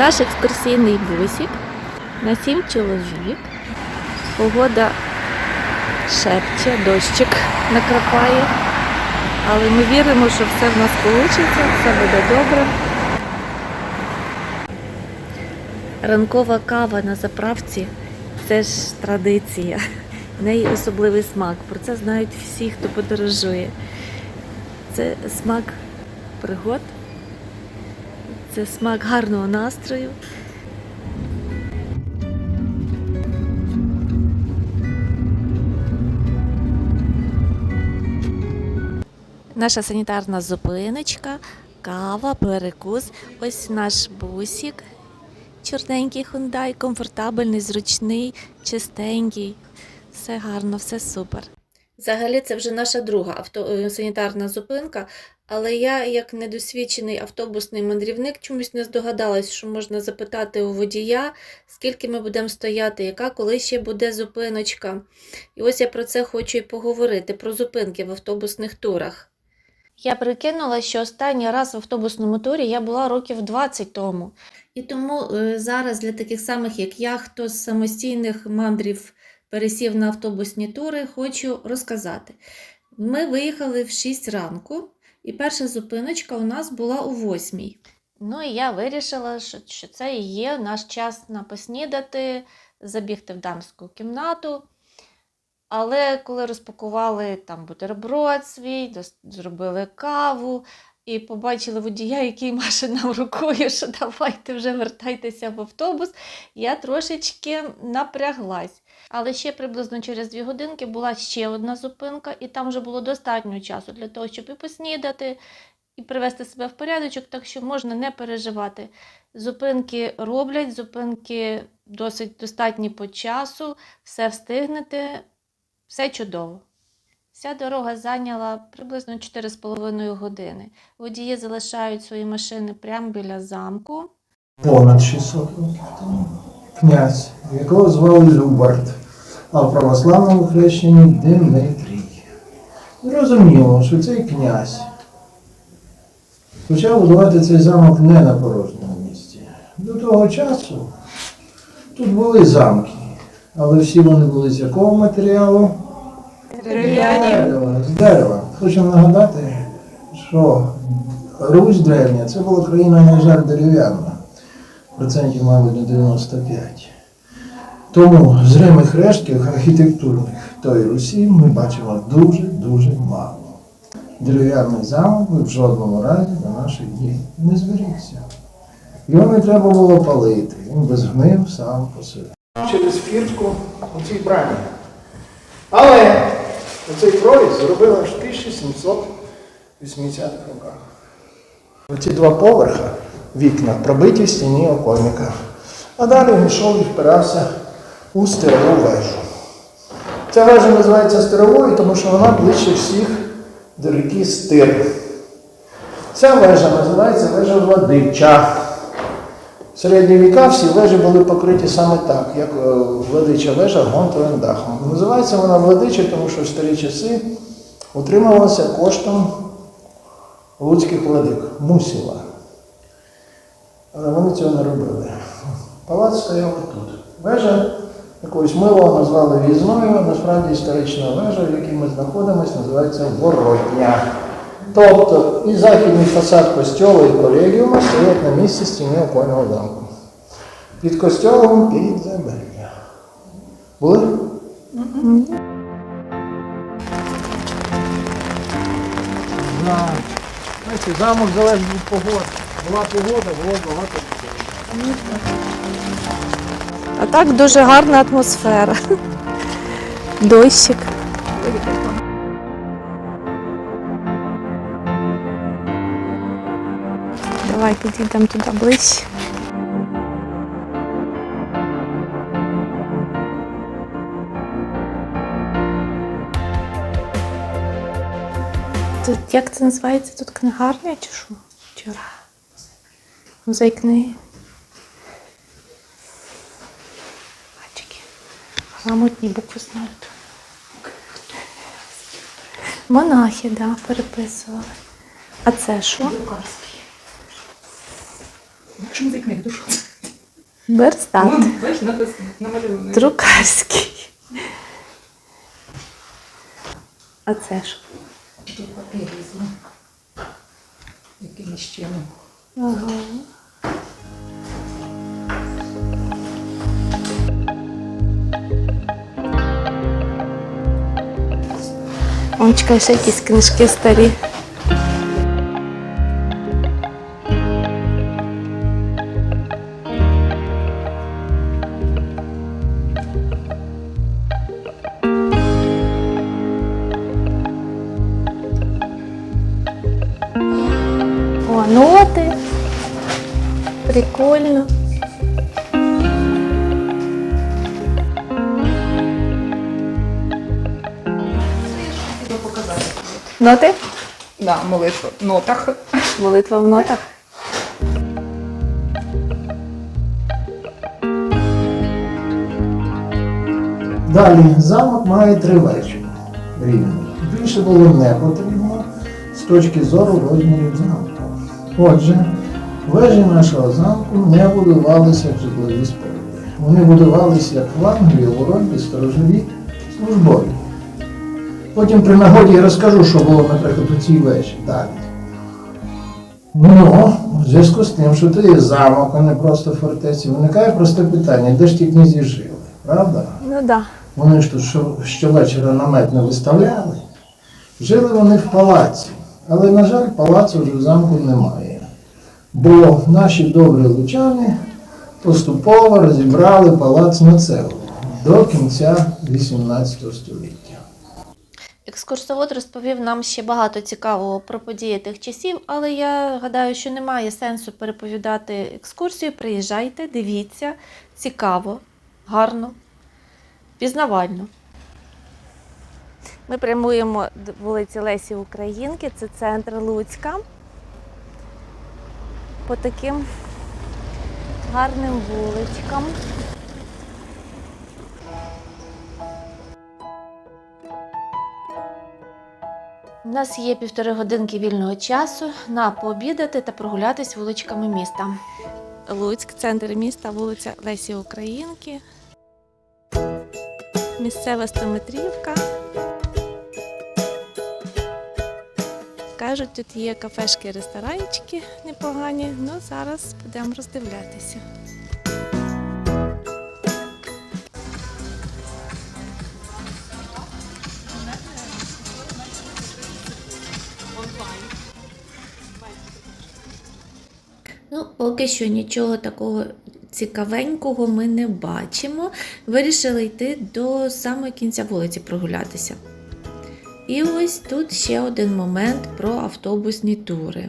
Наш екскурсійний бусик на сім чоловік. Погода шепче, дощик накрапає. Але ми віримо, що все в нас вийде, все буде добре. Ранкова кава на заправці це ж традиція. В неї особливий смак. Про це знають всі, хто подорожує. Це смак пригод, це смак гарного настрою. Наша санітарна зупиночка, кава, перекус. Ось наш бусик. Чорненький хундай, комфортабельний, зручний, чистенький. Все гарно, все супер. Взагалі, це вже наша друга авто... е, санітарна зупинка, але я, як недосвідчений автобусний мандрівник, чомусь не здогадалась, що можна запитати у водія, скільки ми будемо стояти, яка коли ще буде зупиночка. І ось я про це хочу і поговорити, про зупинки в автобусних турах. Я прикинула, що останній раз в автобусному турі я була років 20 тому. І тому е, зараз для таких самих, як я, хто з самостійних мандрів пересів на автобусні тури, хочу розказати. Ми виїхали в 6 ранку, і перша зупиночка у нас була у 8. Ну і я вирішила, що це і є наш час на поснідати, забігти в дамську кімнату. Але коли розпакували там бутерброд свій, зробили каву і побачили водія, який маше нам рукою, що давайте вже вертайтеся в автобус, я трошечки напряглась. Але ще приблизно через дві годинки була ще одна зупинка, і там вже було достатньо часу для того, щоб і поснідати, і привести себе в порядочок, так що можна не переживати. Зупинки роблять, зупинки досить достатні по часу, все встигнете, все чудово. Вся дорога зайняла приблизно 4,5 години. Водії залишають свої машини прямо біля замку. понад 600 років тому. Князь, якого звали Любард, а в православному хрещенні Димитрій. Зрозуміло, що цей князь почав будувати цей замок не на порожньому місці. До того часу тут були замки, але всі вони були з якого матеріалу? Дерева. З дерева. Хочу нагадати, що Русь древня це була країна, на жаль, дерев'яна. Процентів, мабуть, на 95. Тому зримих рештків архітектурних тої Русі ми бачимо дуже-дуже мало. Дерев'яний замок в жодному разі на наші дні не зберігся. Його не треба було палити, він би згнив сам по собі. Через фіртку у цій брамі. Але цей проріз зробили аж в 1780-х роках. Оці два поверха вікна пробиті в стіні окольника. А далі він йшов і впирався у стерову вежу. Ця вежа називається стеровою, тому що вона ближче всіх до ріки Стир. Ця вежа називається вежа Владича. Середні віка всі вежі були покриті саме так, як е, владича вежа гонтовим дахом. Називається вона владича, тому що в старі часи утримувалася коштом луцьких владик, мусіла. Але вони цього не робили. Палац стояв тут. Вежа якогось милого назвали в'їзною, насправді історична вежа, в якій ми знаходимося, називається Воротня. Тобто і західний фасад костьолу і колегіума стоять на місці стіни окольного замку. Під костьолом підземелля. Були? Знаєте, замок залежить від погоди. Була погода, було багато людей. А так дуже гарна атмосфера. Дощик. Давай підійдемо туди ближче. Тут як це називається? Тут книгарня чи що? Чи музей книги? Бачики. Грамотні букви знають. Монахи, да, переписували. А це що? Що музей книги, то що це? Верстат. Вон, бачиш, написано, намальовано. Друкарський. А це ж? Тут папір візьму. Якимось чином. Ага. Он чекай, ще якісь книжки старі. Показати. Ноти? Да, молитва в нотах. Молитва в нотах. Далі замок має три вежі рівні. Більше було не потрібно з точки зору розмірів замку. Отже, вежі нашого замку не будувалися як житлові споруди. Вони будувалися як флангові, воротні, сторожові, службові. Потім при нагоді я розкажу, що було, наприклад, у цій вежі. Далі. Ну, в зв'язку з тим, що це є замок, а не просто фортеці, виникає просте питання, де ж ті князі жили, правда? Ну так. Да. Вони ж тут щовечора намет не виставляли. Жили вони в палаці. Але, на жаль, палацу вже в замку немає. Бо наші добрі лучани поступово розібрали палац на цеглу до кінця 18 століття. Екскурсовод розповів нам ще багато цікавого про події тих часів, але я гадаю, що немає сенсу переповідати екскурсію. Приїжджайте, дивіться, цікаво, гарно, пізнавально. Ми прямуємо до вулиці Лесі Українки, це центр Луцька. По таким гарним вуличкам. У нас є півтори годинки вільного часу на пообідати та прогулятись вуличками міста. Луцьк, центр міста, вулиця Лесі Українки. Місцева стометрівка. Кажуть, тут є кафешки, ресторанчики непогані. Ну, зараз будемо роздивлятися. Ну, поки що нічого такого цікавенького ми не бачимо. Вирішили йти до самого кінця вулиці прогулятися. І ось тут ще один момент про автобусні тури.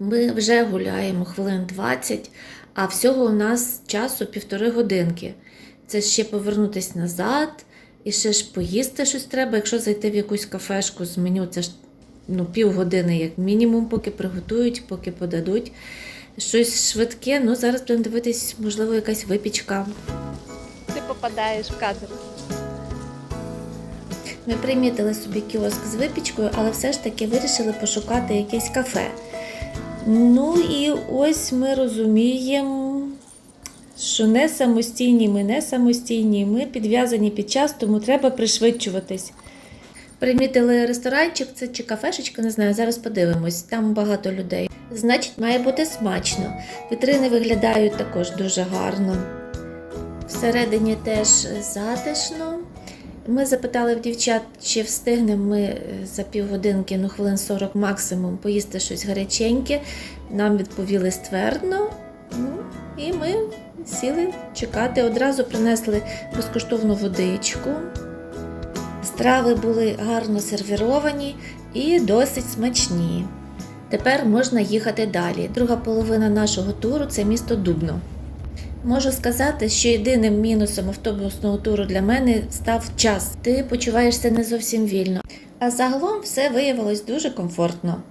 Ми вже гуляємо хвилин 20, а всього у нас часу півтори годинки. Це ще повернутися назад, і ще ж поїсти щось треба. Якщо зайти в якусь кафешку з меню, це ж ну, півгодини, як мінімум, поки приготують, поки подадуть. Щось швидке, ну зараз будемо дивитись, можливо, якась випічка. Ти попадаєш в кадр. Ми примітили собі кіоск з випічкою, але все ж таки вирішили пошукати якесь кафе. Ну і ось ми розуміємо, що не самостійні, ми не самостійні, ми підв'язані під час, тому треба пришвидшуватись. Примітили ресторанчик, це чи кафешечка, не знаю, зараз подивимось. Там багато людей. Значить, має бути смачно. Вітрини виглядають також дуже гарно. Всередині теж затишно. Ми запитали в дівчат, чи встигнемо ми е, за півгодинки, ну хвилин 40 максимум, поїсти щось гаряченьке. Нам відповіли ствердно. Ну, і ми сіли чекати. Одразу принесли безкоштовну водичку. Страви були гарно сервіровані і досить смачні. Тепер можна їхати далі. Друга половина нашого туру це місто Дубно. Можу сказати, що єдиним мінусом автобусного туру для мене став час. Ти почуваєшся не зовсім вільно. А загалом все виявилось дуже комфортно.